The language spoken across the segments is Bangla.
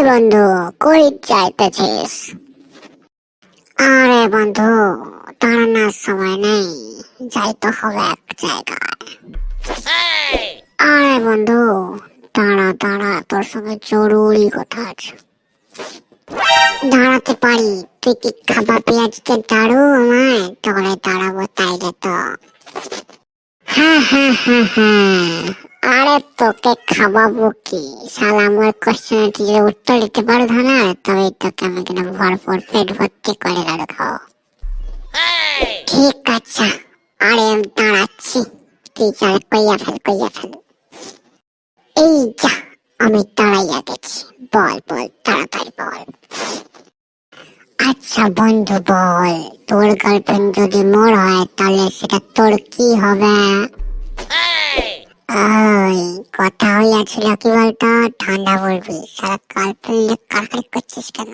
এই বন্ধু, কই যাইতেছিস? আরে বন্ধু, দাঁড়ানোর সময় নেই। যাইতে হবে এক জায়গায়। আরে বন্ধু, দাঁড়া দাঁড়া, তোর সঙ্গে জরুরি কথা আছে। দাঁড়াতে পারি তুই কি খাবার পেঁয়াজকে দাঁড়ু আমায়, তোরে দাঁড়াবো তাইলে তো। হ্যাঁ হ্যাঁ হ্যাঁ হ্যাঁ। আরে তোকে খাওয়াবো কি? শালা, আমার কোশ্চেনের যদি উত্তর দিতে পারো না? তবে তোকে আমি কিনা ভরপুর পেট ভর্তি করে গাড়ো খাও ঠিক আছে, আরে আমি দাঁড়াচ্ছি। তুই চল কইয়া ফেল কইয়া ফেল। এই যা, আমি দাঁড়াইয়া গেছি। বল বল, তাড়াতাড়ি বল। আচ্ছা বন্ধু, বল। তোর গার্লফ্রেন্ড যদি মোর হয় তাহলে সেটা তোর কি হবে? কথা হইয়াছিল কি বলতো? ঠান্ডা পড়বি। সারা গার্লফ্রেন্ড কারখানি করছিস কেন?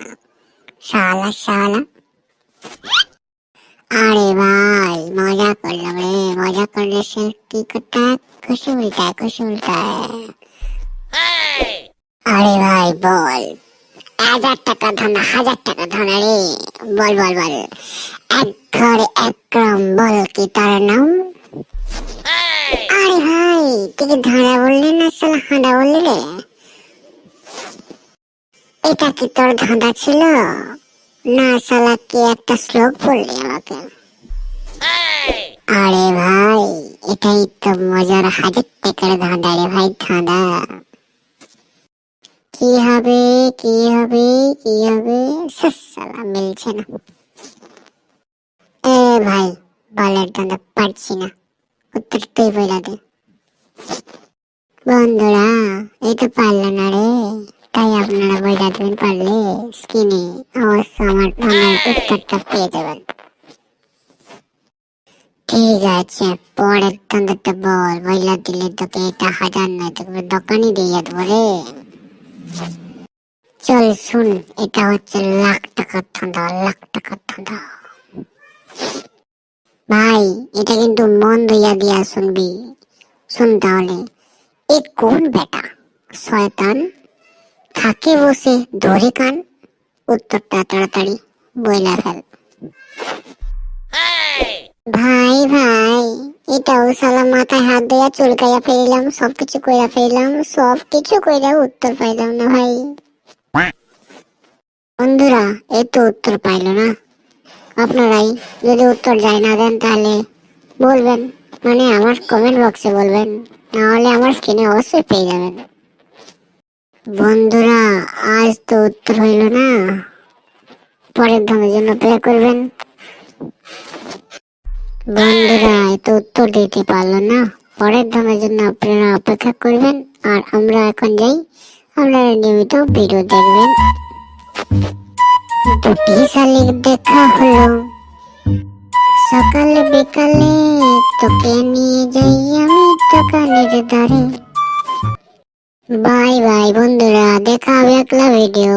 শালা শালা। আরে ভাই, মজা করলাম রে, মজা করলে সে কি করতে? খুশি উল্টায় খুশি উল্টায়। আরে ভাই, বল। হাজার টাকা ধনা, হাজার টাকা ধনা রে। বল বল বল। এক ঘরে এক গ্রাম বল কি তার নাম? আরে ভাই তুই ধাঁড়া বললি না সালা হাঁড়া বললি এটা কি তোর ধাঁধা ছিল? না সালা কি একটা শ্লোক বললি আমাকে? আরে ভাই, এটাই তো মজার হাজার টাকার ধাঁধা রে ভাই, ধাঁধা। কি হবে কি হবে কি হবে? সালা মিলছে না। এ ভাই, বলের ধাঁধা পারছি না। দে বন্ধুরা এই তো না রে তাই আপনারা দেবেন পারলে স্ক্রিনে অবশ্য আমার আমার উত্তরটা পেয়ে ঠিক আছে পরের তন্ত্রটা বল বইলা দিলে তোকে এটা হাজার নয় তোকে দোকানে দিয়ে দেবো রে চল শুন এটা হচ্ছে লাখ টাকার ঠান্ডা লাখ টাকার ঠান্ডা ভাই, এটা কিন্তু মন দিয়া দিয়া শুনবি। শুন তাহলে, এ কোন বেটা? শয়তান। থাকে বসে, ধরে কান। উত্তরটা তাড়াতাড়ি বইলা ফেল। ভাই ভাই, এটাও সালা মাথায় হাত দেয়া চুলকাইয়া ফেলিলাম, সবকিছু কইরা ফেলিলাম সব কিছু কইরা উত্তর পাইলাম না ভাই। বন্ধুরা এই তো উত্তর পাইলো না। আপনারাই যদি উত্তর যায় না দেন তাহলে বলবেন। মানে আমার কমেন্ট বক্সে বলবেন। নাহলে আমার স্ক্রিনে অবশ্যই পেয়ে যাবেন। বন্ধুরা, আজ তো উত্তর হইল না। পরের ধামের জন্য প্লে করবেন। বন্ধুরা এত উত্তর দিতে পারল না। পরের ধামের জন্য আপনারা অপেক্ষা করবেন। আর আমরা এখন যাই। আপনারা নিয়মিত ভিডিও দেখবেন। দুটি শালিক দেখা হলো। সকালে বিকালে তোকে নিয়ে যাই আমি দোকানের ধারে বাই বাই বন্ধুরা, দেখা হবে একলা ভিডিও